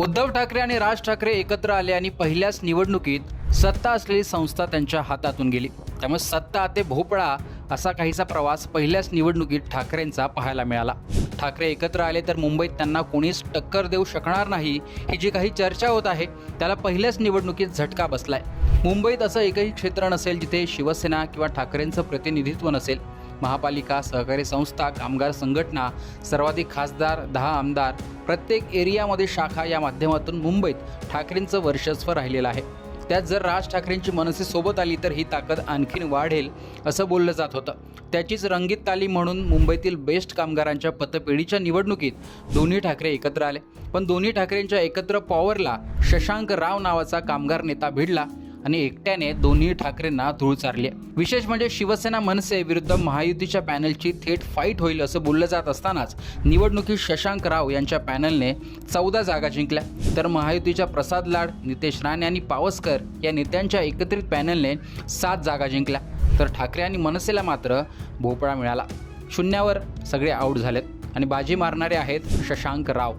उद्धव ठाकरे आणि राज ठाकरे एकत्र आले आणि पहिल्याच निवडणुकीत सत्ता असलेली संस्था त्यांच्या हातातून गेली. त्यामुळे सत्ता ते भोपळा असा काहीसा प्रवास पहिल्याच निवडणुकीत ठाकरेंचा पाहायला मिळाला. ठाकरे एकत्र आले तर मुंबईत त्यांना कोणीच टक्कर देऊ शकणार नाही ही जी काही चर्चा होत आहे त्याला पहिल्याच निवडणुकीत झटका बसलाय. मुंबईत असं एकही क्षेत्र नसेल जिथे शिवसेना किंवा ठाकरेंचं प्रतिनिधित्व नसेल. महापालिका सहकारी संस्था कामगार संघटना सर्वाधिक खासदार दहा आमदार प्रत्येक एरियामध्ये शाखा या माध्यमातून मुंबईत ठाकरेंचं वर्चस्व राहिलेलं आहे. त्यात जर राज ठाकरेंची मनसे सोबत आली तर ही ताकद आणखीन वाढेल असं बोललं जात होतं. त्याचीच रंगीत तालीम म्हणून मुंबईतील बेस्ट कामगारांच्या पतपेढीच्या निवडणुकीत दोन्ही ठाकरे एकत्र आले. पण दोन्ही ठाकरेंच्या एकत्र पॉवरला शशांक राव नावाचा कामगार नेता भिडला. आणि एकट्याने दोन्ही ठाकरेंना धूळ चारली विशेष म्हणजे शिवसेना मनसे विरुद्ध महायुतीच्या पॅनलची थेट फाईट होईल असं बोललं जात असतानाच निवडणुकीत शशांक राव यांच्या पॅनलने चौदा जागा जिंकल्या. तर महायुतीच्या प्रसाद लाड नितेश राणे आणि पावसकर या नेत्यांच्या एकत्रित पॅनलने सात जागा जिंकल्या. तर ठाकरे आणि मनसेला मात्र भोपळा मिळाला. शून्यावर सगळे आऊट झालेत आणि बाजी मारणारे आहेत शशांक राव.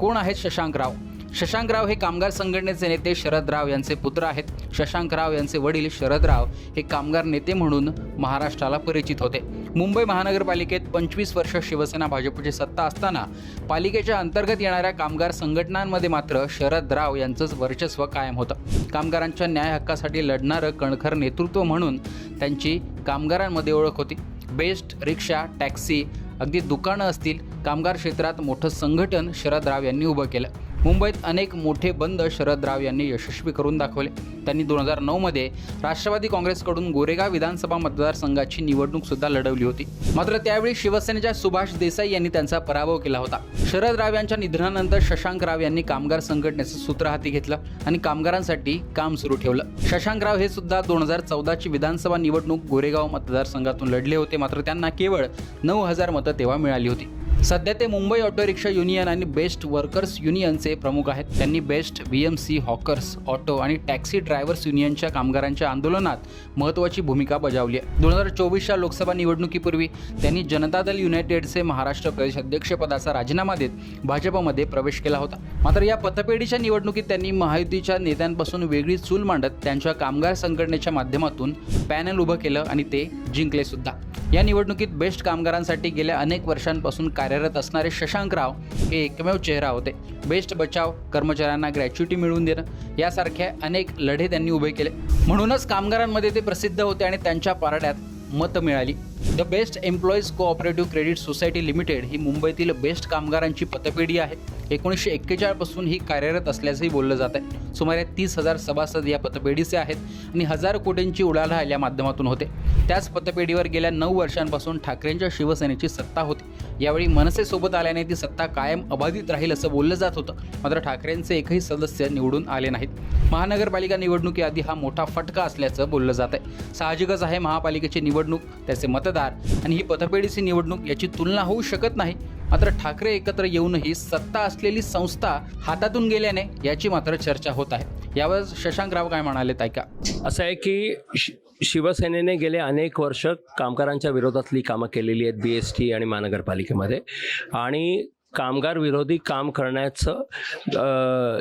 कोण आहेत शशांक राव? शशांक राव हे कामगार संघटनेचे नेते शरद राव यांचे पुत्र आहेत. शशांक राव यांचे वडील शरद राव हे कामगार नेते म्हणून महाराष्ट्राला परिचित होते. मुंबई महानगरपालिकेत पंचवीस वर्ष शिवसेना भाजपची सत्ता असताना पालिकेच्या अंतर्गत येणाऱ्या कामगार संघटनांमध्ये मात्र शरद राव यांचंच वर्चस्व कायम होतं. कामगारांच्या न्याय हक्कासाठी लढणारं कणखर नेतृत्व म्हणून त्यांची कामगारांमध्ये ओळख होती. बेस्ट रिक्षा टॅक्सी अगदी दुकानं असतील कामगार क्षेत्रात मोठं संघटन शरद राव यांनी उभं केलं. मुंबईत अनेक मोठे बंद शरद राव यांनी यशस्वी करून दाखवले. त्यांनी दोन हजार नऊमध्ये राष्ट्रवादी काँग्रेसकडून गोरेगाव विधानसभा मतदारसंघाची निवडणूक सुद्धा लढवली होती. मात्र त्यावेळी शिवसेनेच्या सुभाष देसाई यांनी त्यांचा पराभव केला होता. शरद राव यांच्या निधनानंतर शशांक राव यांनी कामगार संघटनेचं सूत्र हाती घेतलं आणि कामगारांसाठी काम सुरू ठेवलं. शशांक राव हे सुद्धा दोन हजार चौदाची विधानसभा निवडणूक गोरेगाव मतदारसंघातून लढले होते. मात्र त्यांना केवळ नऊ हजार मतं तेव्हा मिळाली होती. सध्या ते मुंबई ऑटो रिक्षा युनियन आणि बेस्ट वर्कर्स युनियनचे प्रमुख आहेत. त्यांनी BEST B M C hawkers auto आणि टॅक्सी ड्रायव्हर्स युनियनच्या कामगारांच्या आंदोलनात महत्त्वाची भूमिका बजावली आहे. दोन हजार चोवीसच्या लोकसभा निवडणुकीपूर्वी त्यांनी जनता दल युनायटेडचे महाराष्ट्र प्रदेश अध्यक्षपदाचा राजीनामा देत भाजपमध्ये प्रवेश केला होता. मात्र या पतपेढीच्या निवडणुकीत त्यांनी महायुतीच्या नेत्यांपासून वेगळी चूल मांडत त्यांच्या कामगार संघटनेच्या माध्यमातून पॅनल उभं केलं आणि ते जिंकले सुद्धा. या निवडणुकीत बेस्ट कामगारांसाठी गेल्या अनेक वर्षांपासून कार्यरत असणारे शशांक राव हे एकमेव चेहरा होते. बेस्ट बचाव कर्मचाऱ्यांना ग्रॅच्युटी मिळवून देणं यासारख्या अनेक लढे त्यांनी उभे केले. म्हणूनच कामगारांमध्ये ते प्रसिद्ध होते आणि त्यांच्या पारड्यात मतं मिळाली. The BEST employees cooperative credit society limited ही मुंबईतील बेस्ट कामगारांची पतपेढी आहे. एकोणीसशे एक्केचाळपासून ही कार्यरत असल्याचंही बोललं जात आहे. सुमारे तीस हजार सभासद या पतपेढीचे आहेत आणि हजार कोटींची उलाढाल या माध्यमातून होते. त्याच पतपेढीवर गेल्या नऊ वर्षांपासून ठाकरेंच्या शिवसेनेची सत्ता होती. यावेळी मनसेसोबत आल्याने ती सत्ता कायम अबाधित राहील असं बोललं जात होतं. मात्र ठाकरेंचे एकही सदस्य निवडून आले नाहीत. महानगरपालिका निवडणुकीआधी हा मोठा फटका असल्याचं बोललं जात आहे. साहजिकच आहे महापालिकेची निवडणूक त्याचे मतदार आणि ही पतपेढीची निवडणूक याची तुलना होऊ शकत नाही. मात्र ठाकरे एकत्र येऊनही सत्ता असलेली संस्था हातातून गेल्याने याची मात्र चर्चा होत आहे. यावर शशांक राव काय म्हणाले ऐका. असं आहे की शिवसेनेने गेले अनेक वर्ष कामगारांच्या विरोधातली कामं केलेली आहेत बी एस टी आणि महानगरपालिकेमध्ये. आणि कामगार विरोधी काम करण्याचं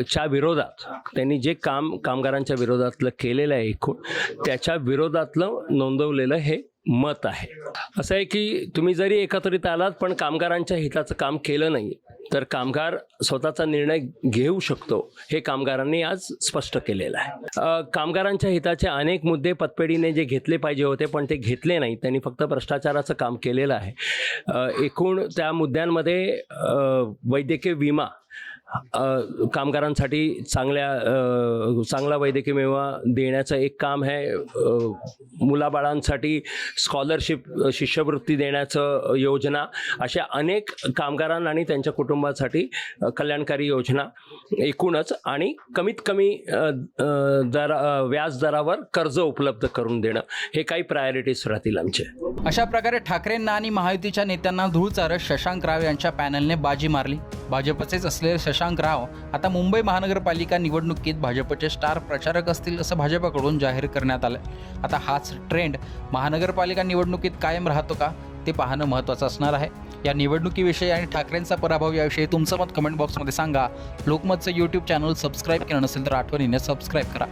च्या विरोधात त्यांनी जे काम कामगारांच्या विरोधातलं केलेलं आहे एकूण त्याच्या विरोधातलं नोंदवलेलं हे मत आहे. असं आहे की तुम्ही जरी एकत्रित आलात पण कामगारांच्या हिताचं काम केलं नाही तर कामगार स्वतःचा निर्णय घेऊ शकतो हे कामगारांनी आज स्पष्ट केलेलं आहे. कामगारांच्या हिताचे अनेक मुद्दे पतपेढीने जे घेतले पाहिजे होते पण ते घेतले नाही त्यांनी फक्त भ्रष्टाचाराचं काम केलेलं आहे. एकूण त्या मुद्द्यांमध्ये वैद्यकीय विमा कामगारांसाठी चांगल्या चांगला वैद्यकीय विमा देण्याचं एक काम आहे. मुलाबाळांसाठी स्कॉलरशिप शिष्यवृत्ती देण्याचं योजना अशा अनेक कामगारांना आणि त्यांच्या कुटुंबासाठी कल्याणकारी योजना एकूणच आणि कमीत कमी दर व्याजदरावर व्याज दरावर कर्ज उपलब्ध करून देणं हे काही प्रायोरिटीज राहतील आमचे. अशा प्रकारे ठाकरेंना आणि महायुतीच्या नेत्यांना धूळ चारत शशांक राव यांच्या पॅनलने बाजी मारली. भाजपचेच असलेले शशांक राव आता मुंबई महानगरपालिका निवडणुकीत भाजपचे स्टार प्रचारक असतील असं भाजपकडून जाहीर करण्यात आलं आता हाच ट्रेंड महानगरपालिका निवडणुकीत कायम राहतो का ते पाहणं महत्त्वाचं असणार आहे. या निवडणुकीविषयी आणि ठाकरेंचा पराभव याविषयी तुमचं मत कमेंट बॉक्समध्ये सांगा. लोकमतचं यूट्यूब चॅनल सबस्क्राईब केलं नसेल तर आठवणीने सबस्क्राईब करा.